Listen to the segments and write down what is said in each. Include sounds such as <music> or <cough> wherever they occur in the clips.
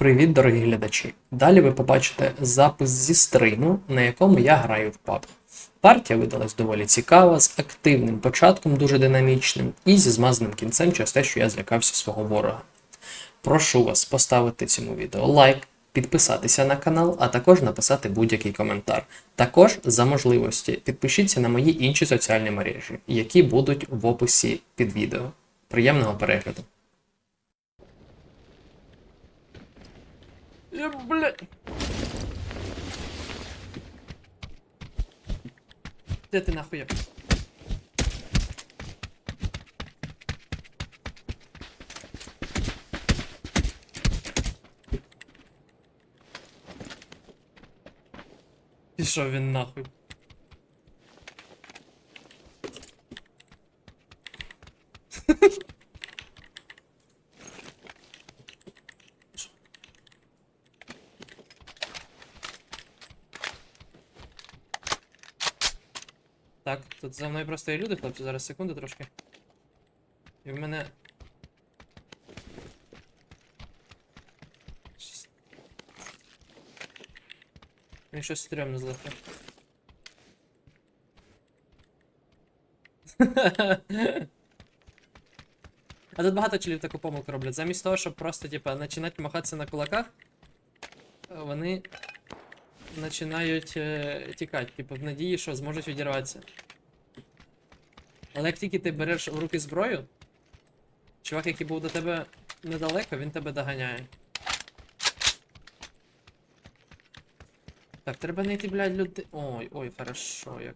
Привіт, дорогі глядачі! Далі ви побачите запис зі стриму, на якому я граю в PUBG. Партія видалась доволі цікава, з активним початком, дуже динамічним, і зі змазаним кінцем через те, що я злякався свого ворога. Прошу вас поставити цьому відео лайк, підписатися на канал, а також написати будь-який коментар. Також за можливості підпишіться на мої інші соціальні мережі, які будуть в описі під відео. Приємного перегляду! Я, блядь. Де ти нахуй? Пішов він нахуй. Так, тут за мною просто є люди, хлопці, зараз секунду трошки. І в мене. Мені щось стрьомно злегка. <laughs> А тут багато челів таку помилку роблять. Замість того, щоб просто, типа, починати махатися на кулаках, вони починають е, тікати, типу, в надії, що зможуть відірватися. Але як тільки ти береш в руки зброю, чувак, який був до тебе недалеко, він тебе доганяє. Так, треба знайти, блядь, люди. Ой, ой, хорошо, як.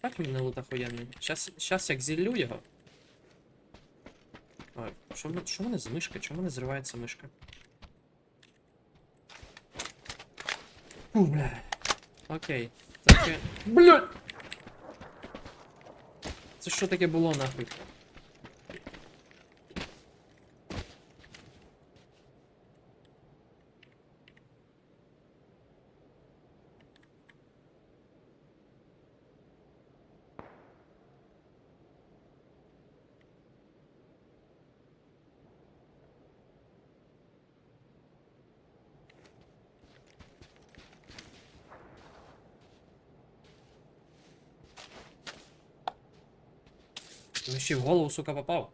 Так в мене лут охуєнний. Щас, щас як зіллю його. Ой, що в мене, з мишка? Чому мене зривається мишка? Фу, бля. Окей. <laughs> Це е, блядь! Це що таке було нахуй? Він ще й в голову, сука, попав.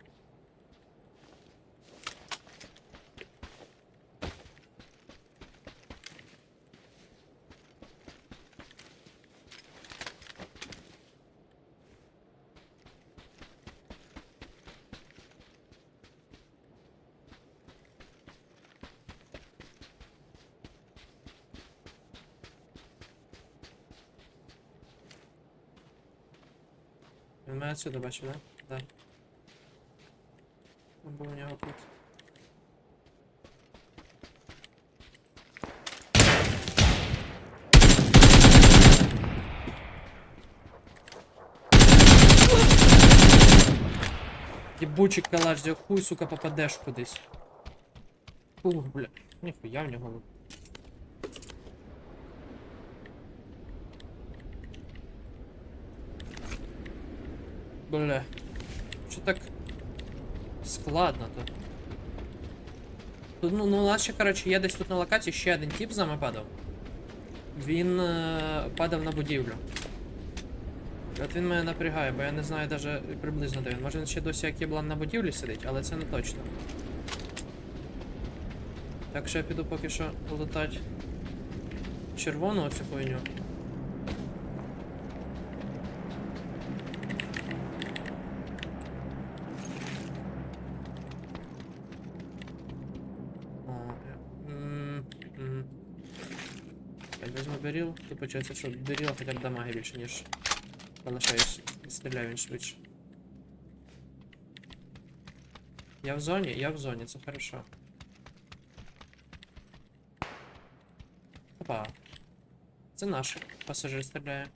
Він мене отсюда бачив, да? Да. Он був у нього тут. Єбучий калаш, за хуй, сука, попадеш кудись. Ух, бля. Ніхуя в нього. Бля. Що так складно тут? Ну, ну, у нас ще, коротше, є десь тут на локації ще один тип з нами падав. Він е, падав на будівлю. От він мене напрягає, бо я не знаю навіть приблизно де він. Може він ще досі як єблан на будівлі сидить, але це не точно. Так що я піду поки що лутать червону оцю хуйню. Тут получається, що беріл хоча б дамаги більше, ніж залишаєш і стріляю він швидше. Я в зоні, я в зоні, це хорошо. Опа. Це наш пасажир стріляє.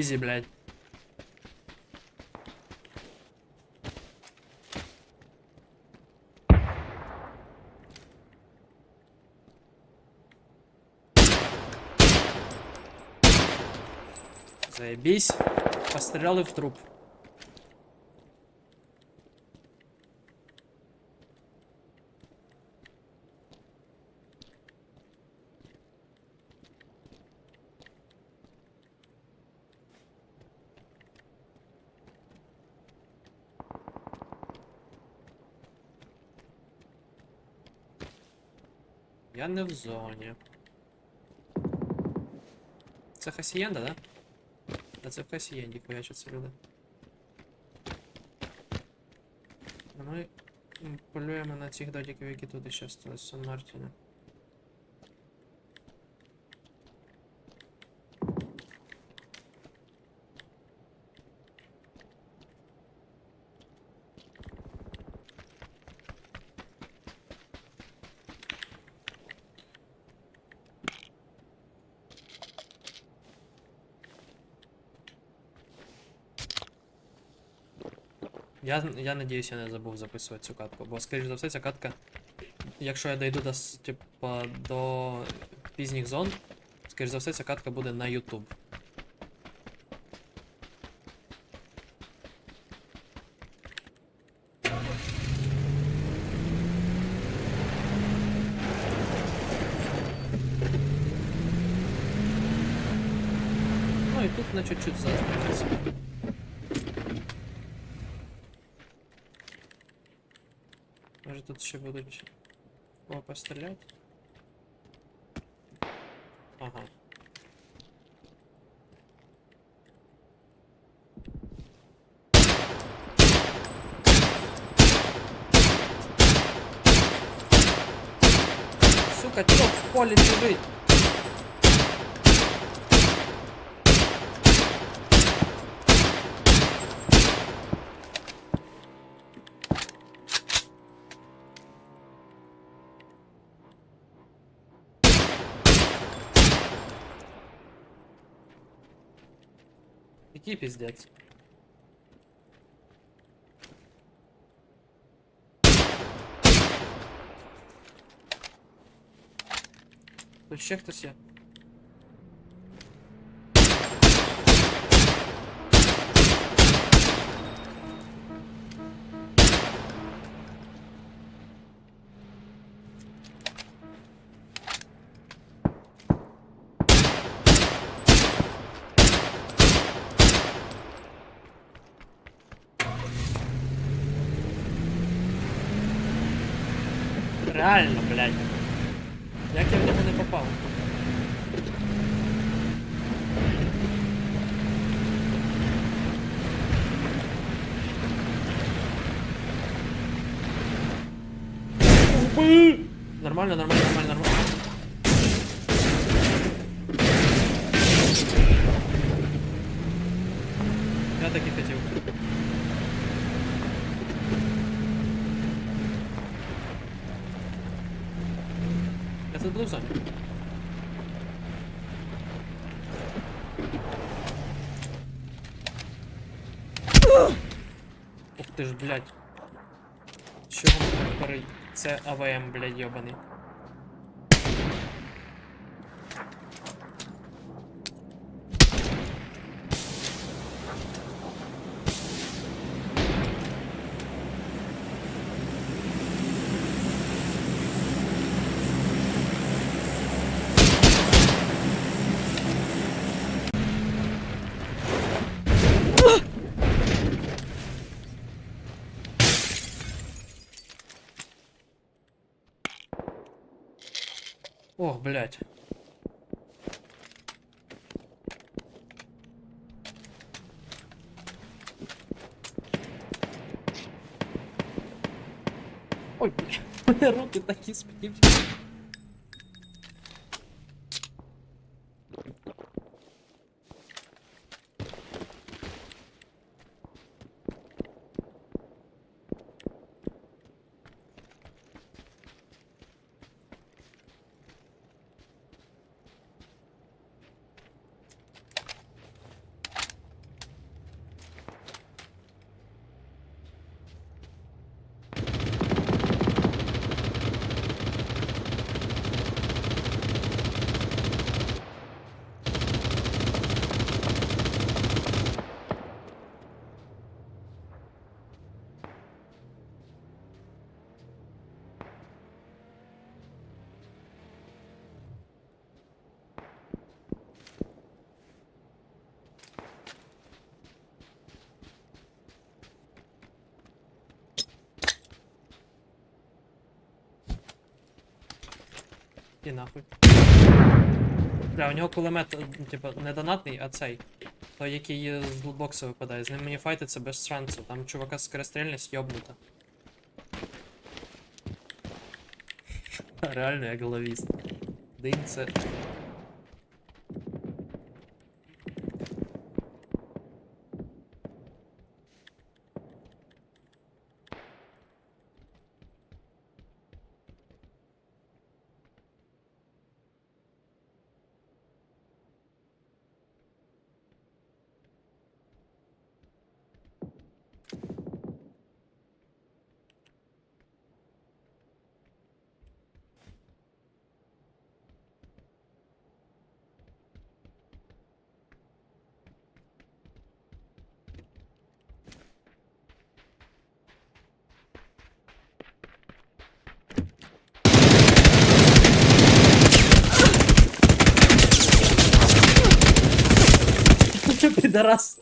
Изи, блядь. Заебись. Пострелял и в труп. Я не в зоні. Це хасієнда, да? Да це в хасієнді хуячаться люди. Ми полюємо на цих додіків, які тут ще стали з Сан Мартіна. Я, я надіюсь, я не забув записувати цю катку, бо, скоріш за все, ця катка, якщо я дойду до, типа, до пізніх зон, скоріш за все, ця катка буде на YouTube. Ну і тут на чуть-чуть застрілиться. Тут ще будуть кого постріляти? Ага. Сука, чё в поле лежит? Який піздець? Тут ще хтось Реально, блядь. Як я в нього не попав? Нормально, нормально, нормально, нормально. Я так і хотів. Буду. Ух ти ж, блядь. Чого ми перей... Це АВМ, блядь, йобаний. Ох, блядь. Ой, блядь, у мене руки <laughs> такі спітівші. І нахуй. Бля, у нього кулемет, е, ну, типа, не донатний, а цей. Той, який е, з лутбокса випадає. З ним мені файтиться без шансу. Там чувака скорострільність йобнута. <laughs> Реально я головіст. Дим це. deras